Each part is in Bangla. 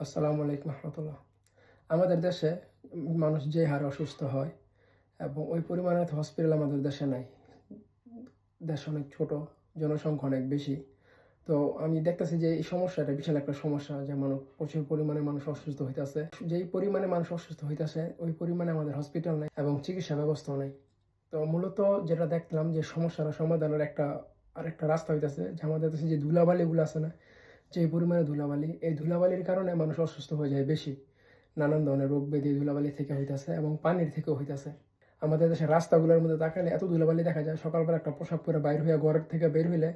আসসালামু আলাইকুম রহমতুল্লাহ। আমাদের দেশে মানুষ যে হারে অসুস্থ হয় এবং ওই পরিমাণে হসপিটাল আমাদের দেশে নাই। দেশ অনেক ছোট, জনসংখ্যা অনেক বেশি। তো আমি দেখতেছি যে এই সমস্যাটা বিশাল একটা সমস্যা, যে মানুষ প্রচুর পরিমাণে মানুষ অসুস্থ হইতেছে। যেই পরিমাণে মানুষ অসুস্থ হইতেছে, ওই পরিমাণে আমাদের হসপিটাল নেই এবং চিকিৎসা ব্যবস্থাও নেই। তো মূলত যেটা দেখলাম যে সমস্যার সমাধানের একটা, আরেকটা রাস্তা হইতেছে, যে আমাদের দেশে যে ধুলাবালিগুলো আছে না যে পরিমাণে ধুলাবালি, এই ধুলাবালির কারণে মানুষ অসুস্থ হয়ে যায় বেশি। নানান ধরনের রোগ ব্যাধি ধুলাবালি থেকে হইতেছে এবং পানির থেকেও হইতেছে। আমাদের দেশের রাস্তাগুলোর মধ্যে তাকালে এত ধুলাবালি দেখা যায়, সকালবেলা একটা পোশাক পরে বাইর হয়ে ঘরের থেকে বের হইলে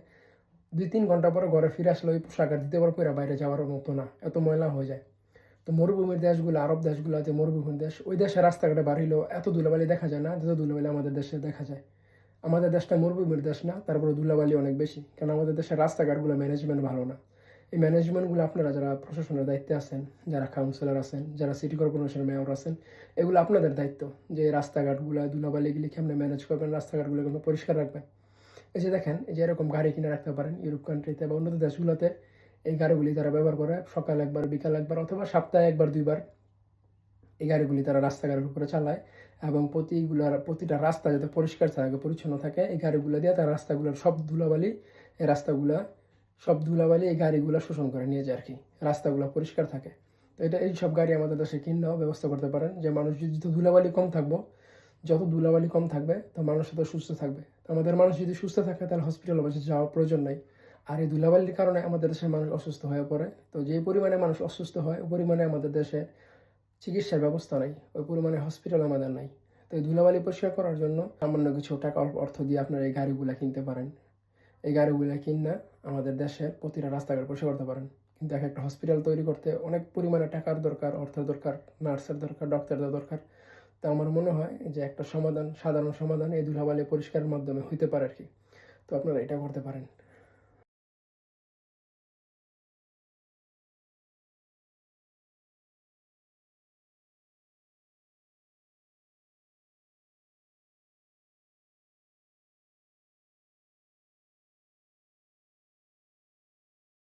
দুই তিন ঘণ্টা পরে ঘরে ফিরে আসলে ওই পোশাক আর দিতে পারো বাইরে যাওয়ার মতো না, এত ময়লা হয়ে যায়। তো মরুভূমির দেশগুলো, আরব দেশগুলো আছে মরুভূমির দেশ, ওই দেশের রাস্তাঘাটে বাড়িলেও এত ধুলাবালি দেখা যায় না যত ধুলাবালি আমাদের দেশে দেখা যায়। আমাদের দেশটা মরুভূমির দেশ না, তারপরে ধুলাবালি অনেক বেশি কারণ আমাদের দেশের রাস্তাঘাটগুলো ম্যানেজমেন্ট ভালো না। এই ম্যানেজমেন্টগুলো আপনারা যারা প্রশাসনের দায়িত্বে আছেন, যারা কাউন্সিলর আছেন, যারা সিটি কর্পোরেশনের মেয়র আছেন, এগুলো আপনাদের দায়িত্ব যে রাস্তাঘাটগুলো ধুলাবালিগুলি কেমনে ম্যানেজ করবেন, রাস্তাঘাটগুলো কেমন পরিষ্কার রাখবেন। যে দেখেন, এই যে এরকম গাড়ি কিনে রাখতে পারেন ইউরোপ কান্ট্রিতে বা উন্নত দেশগুলোতে, এই গাড়িগুলি তারা ব্যবহার করে সকাল একবার, বিকাল একবার অথবা সপ্তাহে একবার, দুইবার এই গাড়িগুলি তারা রাস্তাঘাটের উপরে চালায় এবং প্রতিগুলার, প্রতিটা রাস্তা যাতে পরিষ্কার থাকে, পরিচ্ছন্ন থাকে, এই গাড়িগুলো দিয়ে তারা রাস্তাগুলোর সব ধুলাবালি, এই রাস্তাগুলা সব ধুলাবালি এই গাড়িগুলো শোষণ করে নিয়ে যায় আর কি। রাস্তাগুলো পরিষ্কার থাকে। তো এটা এই সব গাড়ি আমাদের দেশে কিনলেও ব্যবস্থা করতে পারেন। যে মানুষ যদি যত ধুলাবালি কম থাকব, যত ধুলাবালি কম থাকবে, তো মানুষ তত সুস্থ থাকবে। তো আমাদের মানুষ যদি সুস্থ থাকে, তাহলে হসপিটালে বসে যাওয়ার প্রয়োজন নাই। আর এই ধুলাবালির কারণে আমাদের দেশের মানুষ অসুস্থ হয়ে পড়ে। তো যে পরিমাণে মানুষ অসুস্থ হয়, ওই পরিমাণে আমাদের দেশে চিকিৎসার ব্যবস্থা নাই। ওই পরিমাণে হসপিটাল আমাদের নাই। তো এই ধুলাবালি পরিষ্কার করার জন্য সামান্য কিছু টাকা অর্থ দিয়ে আপনারা এই গাড়িগুলো কিনতে পারেন। এই গাড়িগুলো কিনে আমাদের দেশে প্রতিটা রাস্তাঘাট পরিষ্কার করতে পারেন। কিন্তু এক একটা হসপিটাল তৈরি করতে অনেক পরিমাণে টাকার দরকার, অর্থের দরকার নার্সের দরকার ডক্টরদের দরকার। তো আমার মনে হয় যে একটা সমাধান, সাধারণ সমাধান এই ধুলাবালি পরিষ্কারের মাধ্যমে হইতে পারে আর কি। তো আপনারা এটা করতে পারেন।